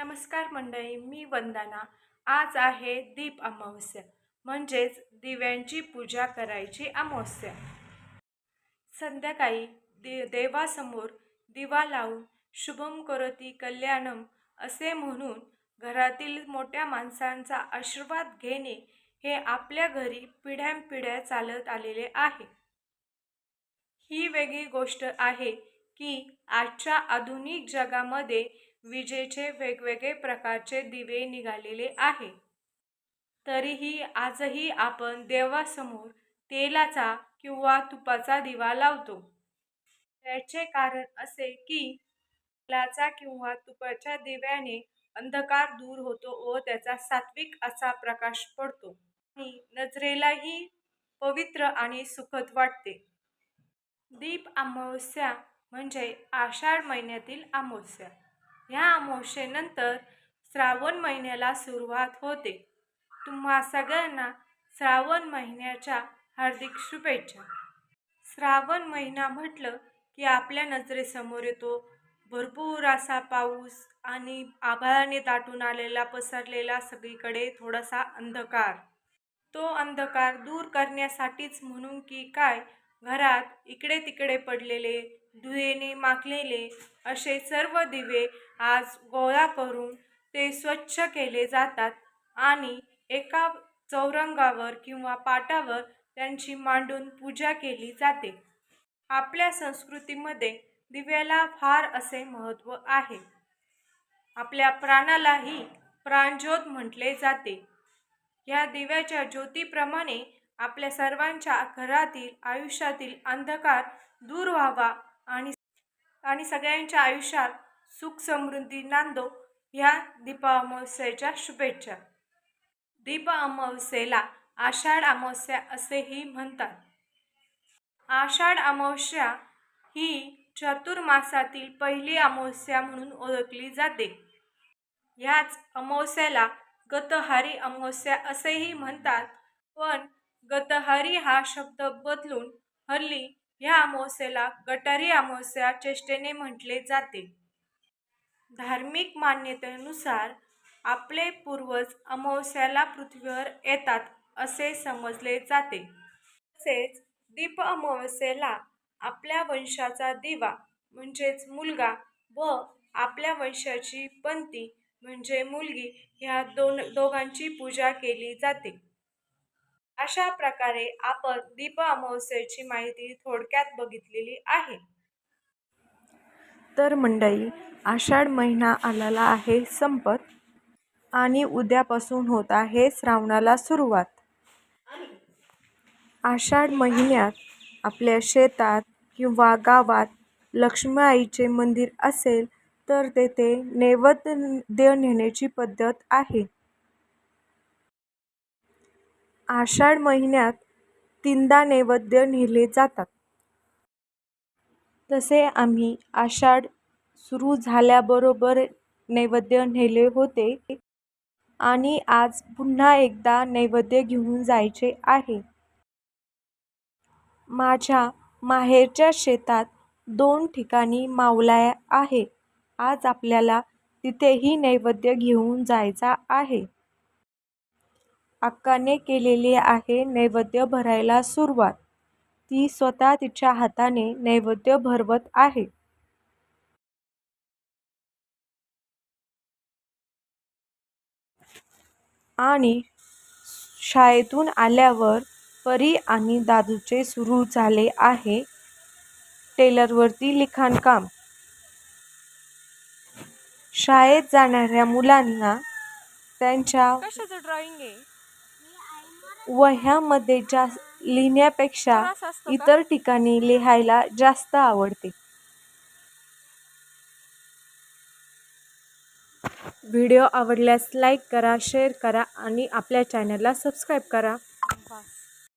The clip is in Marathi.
नमस्कार मंडळी मी वंदना. आज आहे दीप अमावस्या म्हणजेच दिव्यांची पूजा करायची अमावस्या. संध्याकाळी दे देवासमोर दिवा लावून शुभम करोती कल्याणम असे म्हणून घरातील मोठ्या माणसांचा आशीर्वाद घेणे हे आपल्या घरी पिढ्यानपिढ्या चालत आलेले आहे. ही वेगळी गोष्ट आहे की आजच्या आधुनिक जगामध्ये विजेचे वेगवेगळे प्रकारचे दिवे निघालेले आहे. तरीही आजही आपण देवासमोर तेलाचा किंवा तुपाचा दिवा लावतो. त्याचे कारण असे की तेलाचा किंवा तुपाच्या दिव्याने अंधकार दूर होतो व त्याचा सात्विक असा प्रकाश पडतो. आणि नजरेलाही पवित्र आणि सुखद वाटते. दीप अमावस्या म्हणजे आषाढ महिन्यातील अमावस्या. ह्या अमावस्येनंतर श्रावण महिन्याला सुरुवात होते. तुम्हा सगळ्यांना श्रावण महिन्याच्या हार्दिक शुभेच्छा. श्रावण महिना म्हटलं की आपल्या नजरेसमोर येतो. भरपूर असा पाऊस आणि आभाळाने दाटून आलेला पसरलेला सगळीकडे थोडासा अंधकार. तो अंधकार दूर करण्यासाठीच म्हणून की काय घरात इकडे तिकडे पडलेले धुळेने माखलेले असे सर्व दिवे आज गोळा करून ते स्वच्छ केले जातात आणि एका चौरंगावर किंवा पाटावर त्यांची मांडून पूजा केली जाते. आपल्या संस्कृतीमध्ये दिव्याला फार असे महत्त्व आहे. आपल्या प्राणालाही प्राणज्योत म्हटले जाते. या दिव्याच्या ज्योतीप्रमाणे आपल्या सर्वांच्या घरातील आयुष्यातील अंधकार दूर व्हावा आणि आणि सगळ्यांच्या आयुष्यात सुख समृद्धी नांदो ह्या दीप अमावस्येच्या शुभेच्छा. दीप अमावस्येला आषाढ अमावस्या असेही म्हणतात. आषाढ अमावस्या ही चतुर्मासातील पहिली अमावस्या म्हणून ओळखली जाते. ह्याच अमावस्याला गतहारी अमावस्या असेही म्हणतात. पण गतहारी हा शब्द बदलून हल्ली ह्या अमावस्येला गटारी अमावस्या चेष्टेने म्हटले जाते. धार्मिक मान्यतेनुसार आपले पूर्वज अमावस्याला पृथ्वीवर येतात असे समजले जाते. तसेच दीप अमावस्येला आपल्या वंशाचा दिवा म्हणजेच मुलगा व आपल्या वंशाची पंती म्हणजे मुलगी ह्या दोन दोघांची पूजा केली जाते. अशा प्रकारे आपण दीप अमावस्येची माहिती थोडक्यात बघितलेली आहे. तर मंडळी आषाढ महिना आलेला आहे संपत आणि उद्यापासून होत आहे श्रावणाला सुरुवात. आषाढ महिन्यात आपल्या शेतात किंवा गावात लक्ष्मी आईचे मंदिर असेल तर तेथे नैवेद्य नेण्याची पद्धत आहे. आषाढ महिन्यात तीनदा नैवेद्य नेले जातात. तसे आम्ही आषाढ सुरू झाल्याबरोबर नैवेद्य नेले होते आणि आज पुन्हा एकदा नैवेद्य घेऊन जायचे आहे. माझ्या माहेरच्या शेतात दोन ठिकाणी मावलाया आहे. आज आपल्याला तिथेही नैवेद्य घेऊन जायचा आहे. अक्काने केलेली आहे नैवेद्य भरायला सुरुवात. ती स्वतः तिच्या हाताने नैवेद्य भरवत आहे. आणि शाळेतून आल्यावर परी आणि दादूचे सुरू झाले आहे टेलरवरती लिखाणकाम. शाळेत जाणाऱ्या मुलांना त्यांच्या कशाचं ड्रॉइंग आहे? वह्यामध्ये जा लिहिण्यापेक्षा इतर ठिकाणी लिहायला जास्त आवडते. व्हिडिओ आवडल्यास लाईक करा शेअर करा आणि आपल्या चॅनलला सबस्क्राईब करा.